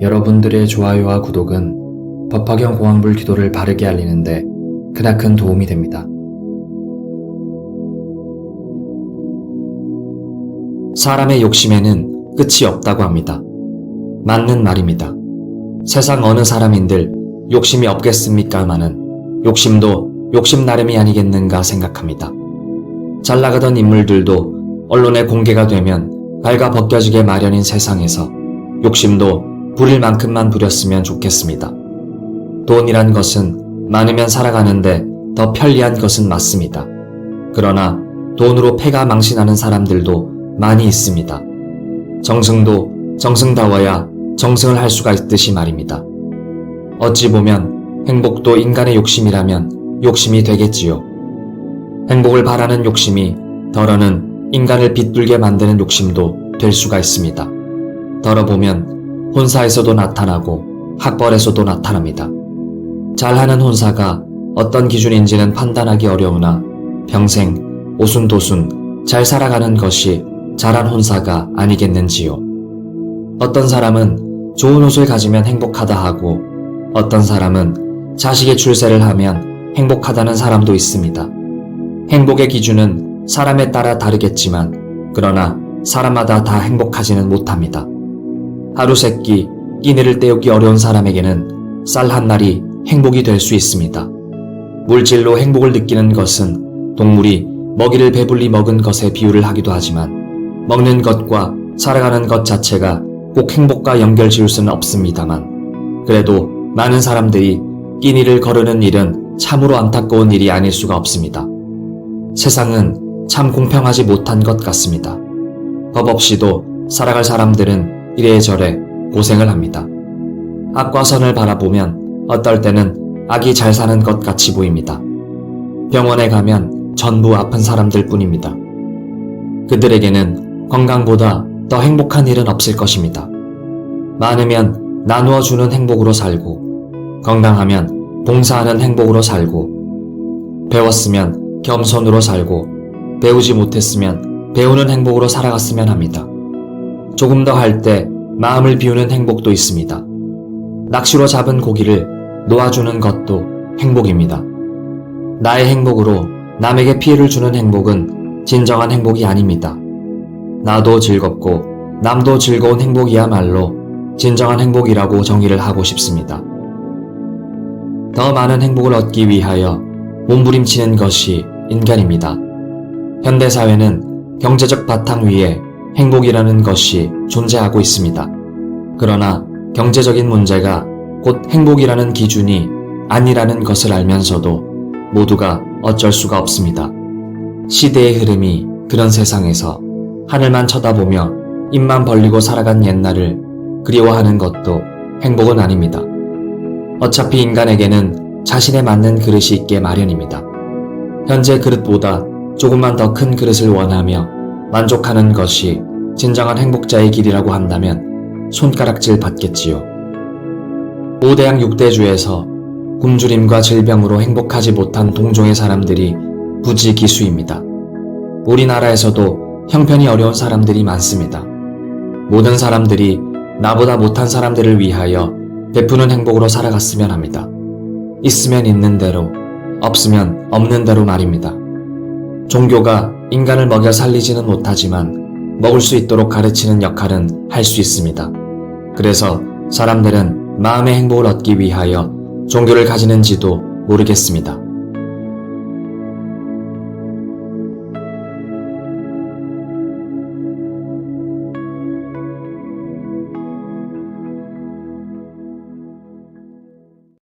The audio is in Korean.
여러분들의 좋아요와 구독은 법화경 공황불 기도를 바르게 알리는데 크나큰 도움이 됩니다. 사람의 욕심에는 끝이 없다고 합니다. 맞는 말입니다. 세상 어느 사람인들 욕심이 없겠습니까마는 욕심도 욕심 나름이 아니겠는가 생각합니다. 잘 나가던 인물들도 언론에 공개가 되면 발가 벗겨지게 마련인 세상에서 욕심도 부릴 만큼만 부렸으면 좋겠습니다. 돈이란 것은 많으면 살아가는데 더 편리한 것은 맞습니다. 그러나 돈으로 패가 망신하는 사람들도 많이 있습니다. 정승도 정승다워야 정승을 할 수가 있듯이 말입니다. 어찌 보면 행복도 인간의 욕심이라면 욕심이 되겠지요. 행복을 바라는 욕심이 덜어는 인간을 비뚤게 만드는 욕심도 될 수가 있습니다. 덜어보면 혼사에서도 나타나고 학벌에서도 나타납니다. 잘하는 혼사가 어떤 기준인지는 판단하기 어려우나 평생 오순도순 잘 살아가는 것이 잘한 혼사가 아니겠는지요. 어떤 사람은 좋은 옷을 가지면 행복하다 하고 어떤 사람은 자식의 출세를 하면 행복하다는 사람도 있습니다. 행복의 기준은 사람에 따라 다르겠지만 그러나 사람마다 다 행복하지는 못합니다. 하루 세 끼 끼니를 때우기 어려운 사람에게는 쌀 한 날이 행복이 될 수 있습니다. 물질로 행복을 느끼는 것은 동물이 먹이를 배불리 먹은 것에 비유를 하기도 하지만 먹는 것과 살아가는 것 자체가 꼭 행복과 연결 지을 수는 없습니다만 그래도 많은 사람들이 끼니를 거르는 일은 참으로 안타까운 일이 아닐 수가 없습니다. 세상은 참 공평하지 못한 것 같습니다. 법 없이도 살아갈 사람들은 이래저래 고생을 합니다. 악과 선을 바라보면 어떨 때는 악이 잘 사는 것 같이 보입니다. 병원에 가면 전부 아픈 사람들 뿐입니다. 그들에게는 건강보다 더 행복한 일은 없을 것입니다. 많으면 나누어 주는 행복으로 살고, 건강하면 봉사하는 행복으로 살고, 배웠으면 겸손으로 살고, 배우지 못했으면 배우는 행복으로 살아갔으면 합니다. 조금 더 할 때 마음을 비우는 행복도 있습니다. 낚시로 잡은 고기를 놓아주는 것도 행복입니다. 나의 행복으로 남에게 피해를 주는 행복은 진정한 행복이 아닙니다. 나도 즐겁고 남도 즐거운 행복이야말로 진정한 행복이라고 정의를 하고 싶습니다. 더 많은 행복을 얻기 위하여 몸부림치는 것이 인간입니다. 현대사회는 경제적 바탕 위에 행복이라는 것이 존재하고 있습니다. 그러나 경제적인 문제가 곧 행복이라는 기준이 아니라는 것을 알면서도 모두가 어쩔 수가 없습니다. 시대의 흐름이 그런 세상에서 하늘만 쳐다보며 입만 벌리고 살아간 옛날을 그리워하는 것도 행복은 아닙니다. 어차피 인간에게는 자신에 맞는 그릇이 있게 마련입니다. 현재 그릇보다 조금만 더 큰 그릇을 원하며 만족하는 것이 진정한 행복자의 길이라고 한다면 손가락질 받겠지요. 5대양 6대주에서 굶주림과 질병으로 행복하지 못한 동종의 사람들이 부지 기수입니다. 우리나라에서도 형편이 어려운 사람들이 많습니다. 모든 사람들이 나보다 못한 사람들을 위하여 베푸는 행복으로 살아갔으면 합니다. 있으면 있는 대로, 없으면 없는 대로 말입니다. 종교가 인간을 먹여 살리지는 못하지만 먹을 수 있도록 가르치는 역할은 할 수 있습니다. 그래서 사람들은 마음의 행복을 얻기 위하여 종교를 가지는지도 모르겠습니다.